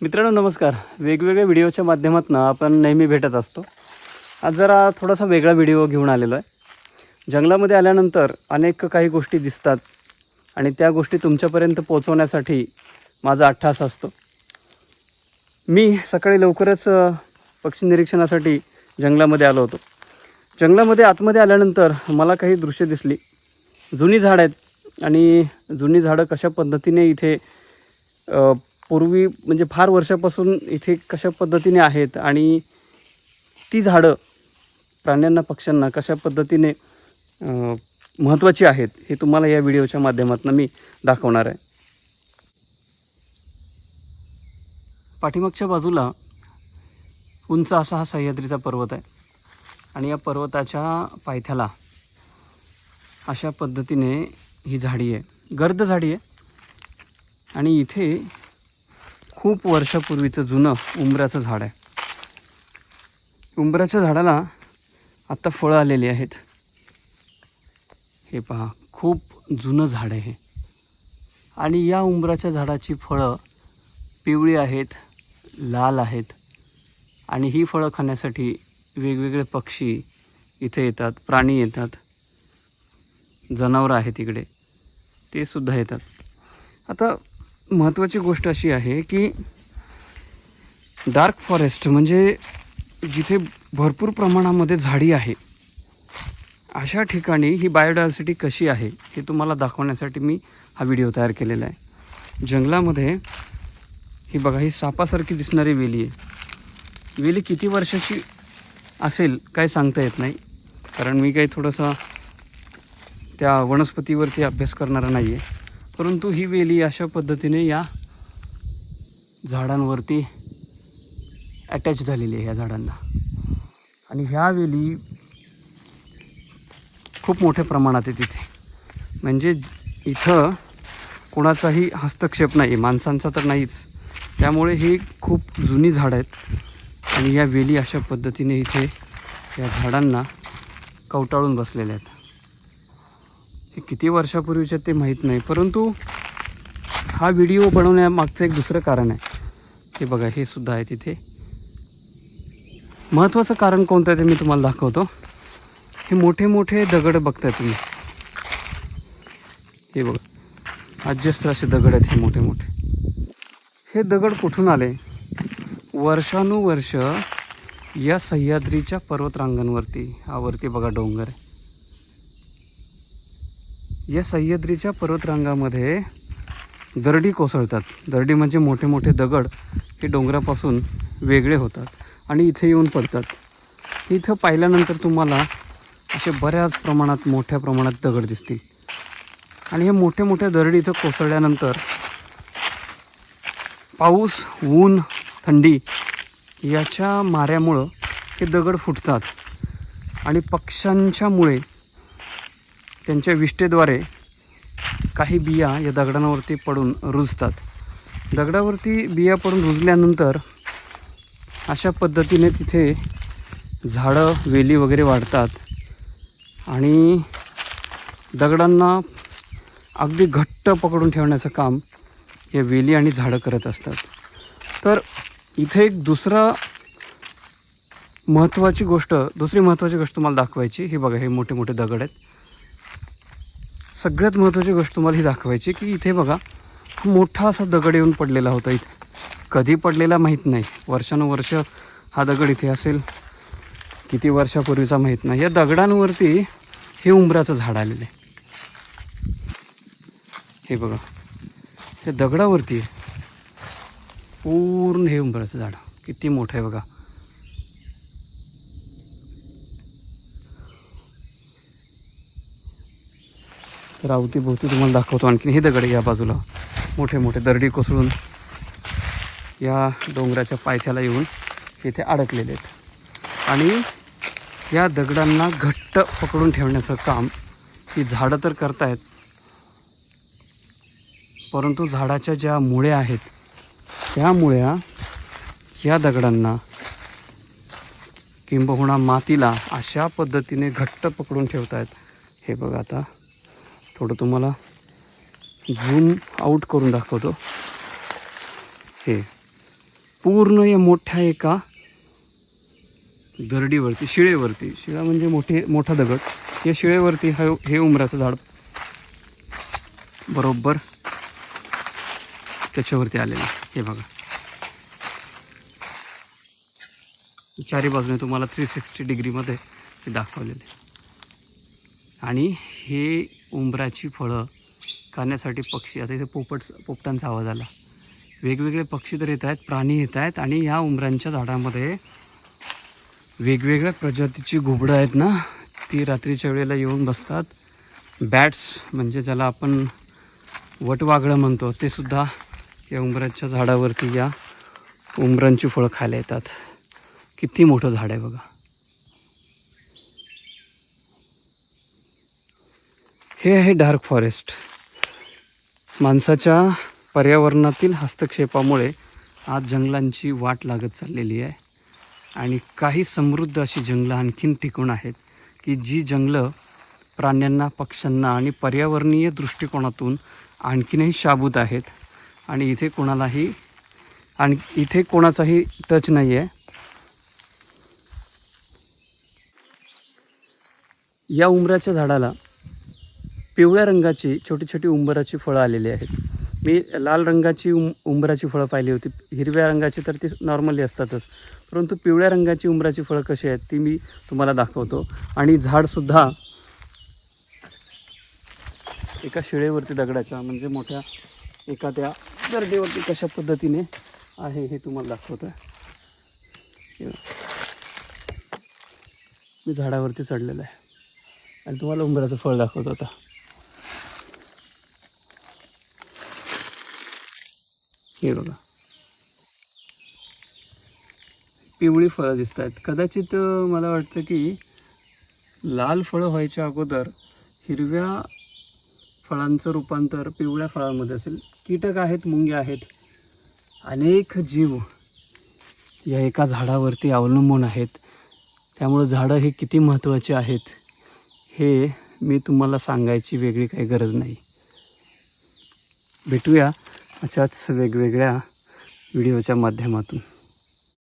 मित्रांनो नमस्कार. वेगवेगळ्या व्हिडिओच्या माध्यमातून आपण नेहमी भेटत असतो. आज जरा थोडासा वेगळा व्हिडिओ घेऊन आलेलो आहे. जंगलामध्ये आल्यानंतर अनेक काही गोष्टी दिसतात आणि त्या गोष्टी तुमच्यापर्यंत पोचवण्यासाठी माझा अठ्ठास असतो. मी सकाळी लवकरच पक्षी निरीक्षणासाठी जंगलामध्ये आलो होतो. जंगलामध्ये आतमध्ये आल्यानंतर मला काही दृश्य दिसली. जुनी झाडं आहेत आणि जुनी झाडं कशा पद्धतीने इथे पूर्वी म्हणजे फार वर्षापासून इथे कशा पद्धतीने आहेत आणि ती झाडं प्राण्यांना पक्ष्यांना कशा पद्धतीने महत्त्वाची आहेत हे तुम्हाला या व्हिडिओच्या माध्यमातून मी दाखवणार आहे. पाठीमागच्या बाजूला उंच असा हा सह्याद्रीचा पर्वत आहे आणि या पर्वताच्या पायथ्याला अशा पद्धतीने ही झाडी आहे. गर्द झाडी आहे आणि इथे खूप वर्षापूर्वीचं जुनं उंबराचं झाड आहे. उंबराच्या झाडाला आत्ता फळं आलेली आहेत. हे पहा खूप जुनं झाड आहे हे. आणि या उंबराच्या झाडाची फळं पिवळी आहेत लाल आहेत. आणि ही फळं खाण्यासाठी वेगवेगळे पक्षी इथे येतात प्राणी येतात. जनावरं आहेत इकडे ते सुद्धा येतात. आता महत्त्वाची गोष्ट अशी आहे की डार्क फॉरेस्ट म्हणजे जिथे भरपूर प्रमाणामध्ये झाडी आहे अशा ठिकाणी ही बायोडायव्हर्सिटी कशी आहे हे तुम्हाला दाखवण्यासाठी मी हा व्हिडिओ तयार केलेला आहे. जंगलामध्ये ही बघा ही सापासारखी दिसणारी वेली आहे. वेली किती वर्षाची असेल काय सांगता येत नाही कारण मी काही थोडंसं त्या वनस्पतीवरती अभ्यास करणारा नाही आहे परंतु ही वेली अशा पद्धतीने या झाडांवरती अटॅच झालेली आहे या झाडांना. आणि ह्या वेली खूप मोठ्या प्रमाणात आहे तिथे. म्हणजे इथं कोणाचाही हस्तक्षेप नाही माणसांचा तर नाहीच. त्यामुळे ही खूप जुनी झाडं आहेत. आणि या वेली अशा पद्धतीने इथे या झाडांना कवटाळून बसलेल्या आहेत. हे किती वर्षापूर्वीचे ते माहीत नाही परंतु हा व्हिडिओ बनवण्यामागचं एक दुसरं कारण आहे. हे बघा हे सुद्धा आहे तिथे. महत्त्वाचं कारण कोणतं आहे ते मी तुम्हाला दाखवतो. हे मोठे मोठे दगड बघताय तुम्ही. हे बघा अजस्ट असे दगड आहेत हे मोठे मोठे. हे दगड कुठून आले? वर्षानुवर्ष या सह्याद्रीच्या पर्वतरांगांवरती. आवरती बघा डोंगर आहे. या सह्याद्रीच्या पर्वतरांगामध्ये दरडी कोसळतात. दरडी म्हणजे मोठे मोठे दगड हे डोंगरापासून वेगळे होतात आणि इथे येऊन पडतात. इथं पाहिल्यानंतर तुम्हाला असे बऱ्याच प्रमाणात मोठ्या प्रमाणात दगड दिसतील. आणि हे मोठे मोठे दरडी इथं कोसळल्यानंतर पाऊस ऊन थंडी याच्या माऱ्यामुळं हे दगड फुटतात. आणि पक्ष्यांच्यामुळे त्यांच्या विष्टेद्वारे काही बिया या दगडांवरती पडून रुजतात. दगडावरती बिया पडून रुजल्यानंतर अशा पद्धतीने तिथे झाडं वेली वगैरे वाढतात आणि दगडांना अगदी घट्ट पकडून ठेवण्याचं काम या वेली आणि झाडं करत असतात. तर इथे एक दुसरा महत्त्वाची गोष्ट दुसरी महत्त्वाची गोष्ट तुम्हाला दाखवायची. ही बघा हे मोठे मोठे दगड आहेत. सगळ्यात महत्त्वाची गोष्ट तुम्हाला ही दाखवायची की इथे बघा मोठा असा दगड येऊन पडलेला होता इथे. कधी पडलेला माहीत नाही. वर्षानुवर्ष हा दगड इथे असेल. किती वर्षापूर्वीचा माहीत नाही. या दगडांवरती हे उंबराचं झाड आलेलं आहे. हे बघा. हे दगडावरती आहे. पूर्ण हे उंबराचं झाड. किती मोठं आहे बघा. तर अवतीभोवती तुम्हाला दाखवतो. आणखीन हे दगड या बाजूला. मोठे मोठे दरडी कोसळून या डोंगराच्या पायथ्याला येऊन इथे अडकलेले आहेत. आणि या दगडांना घट्ट पकडून ठेवण्याचं काम ही झाडं तर करतायत. परंतु झाडाच्या ज्या मुळ्या आहेत त्या मुळ्या या दगडांना किंबहुना मातीला अशा पद्धतीने घट्ट पकडून ठेवतायत. हे बघा आता. थोडं तुम्हाला झूम आऊट करून दाखवतो. हे पूर्ण या मोठ्या एका दरडीवरती शिळेवरती शिळा म्हणजे मोठे मोठा दगड. या शिळेवरती हा हे उमराचं झाड बरोबर त्याच्यावरती आलेलं हे बघा. चारी बाजूने तुम्हाला थ्री सिक्स्टी डिग्रीमध्ये ते दाखवलेले आणि हे उंबराची फळं खाण्यासाठी पक्षी आता इथे पोपट पोपटांचा आवाज आला. वेगवेगळे पक्षी तर येत आहेत प्राणी येत आहेत आणि या उंबरांच्या झाडामध्ये वेगवेगळ्या प्रजातीची घुबडं आहेत ना ती रात्रीच्या वेळेला येऊन बसतात. बॅट्स म्हणजे ज्याला आपण वटवागळं म्हणतो ते सुद्धा या उंबराच्या झाडावरती या उंबरांची फळं खायला येतात. किती मोठं झाड आहे बघा. हे आहे डार्क फॉरेस्ट. माणसाच्या पर्यावरणातील हस्तक्षेपामुळे आज जंगलांची वाट लागत चाललेली आहे. आणि काही समृद्ध अशी जंगलं आणखीन टिकून आहेत की जी जंगलं प्राण्यांना पक्ष्यांना आणि पर्यावरणीय दृष्टिकोनातून आणखीनही शाबूत आहेत. आणि इथे कोणालाही आणि इथे कोणाचाही टच नाही आहे या उंबराच्या झाडाला पिवळ्या रंगाची छोटी छोटी उंबराची फळं आलेली आहेत. मी लाल रंगाची उं उंबराची फळं पाहिली होती. हिरव्या रंगाची तर ती नॉर्मली असतातच. परंतु पिवळ्या रंगाची उंबराची फळं कशी आहेत ती मी तुम्हाला दाखवतो. आणि झाडसुद्धा एका शिळेवरती दगडाच्या म्हणजे मोठ्या एका त्या दर्डीवरती कशा पद्धतीने आहे हे तुम्हाला दाखवतो आहे मी झाडावरती चढलेलं आहे. आणि तुम्हाला उंबराचं फळ दाखवत होता हे बघा. पिवळी फळं दिसत आहेत कदाचित मला वाटतं की लाल फळं व्हायच्या अगोदर हिरव्या फळांचं रूपांतर पिवळ्या फळांमध्ये असेल. कीटक आहेत मुंगे आहेत. अनेक जीव या एका झाडावरती अवलंबून आहेत. त्यामुळं झाडं हे किती महत्त्वाचे आहेत हे मी तुम्हाला सांगायची वेगळी काही गरज नाही. भेटूया. अशाच वेगवेगळ्या व्हिडिओच्या माध्यमातून.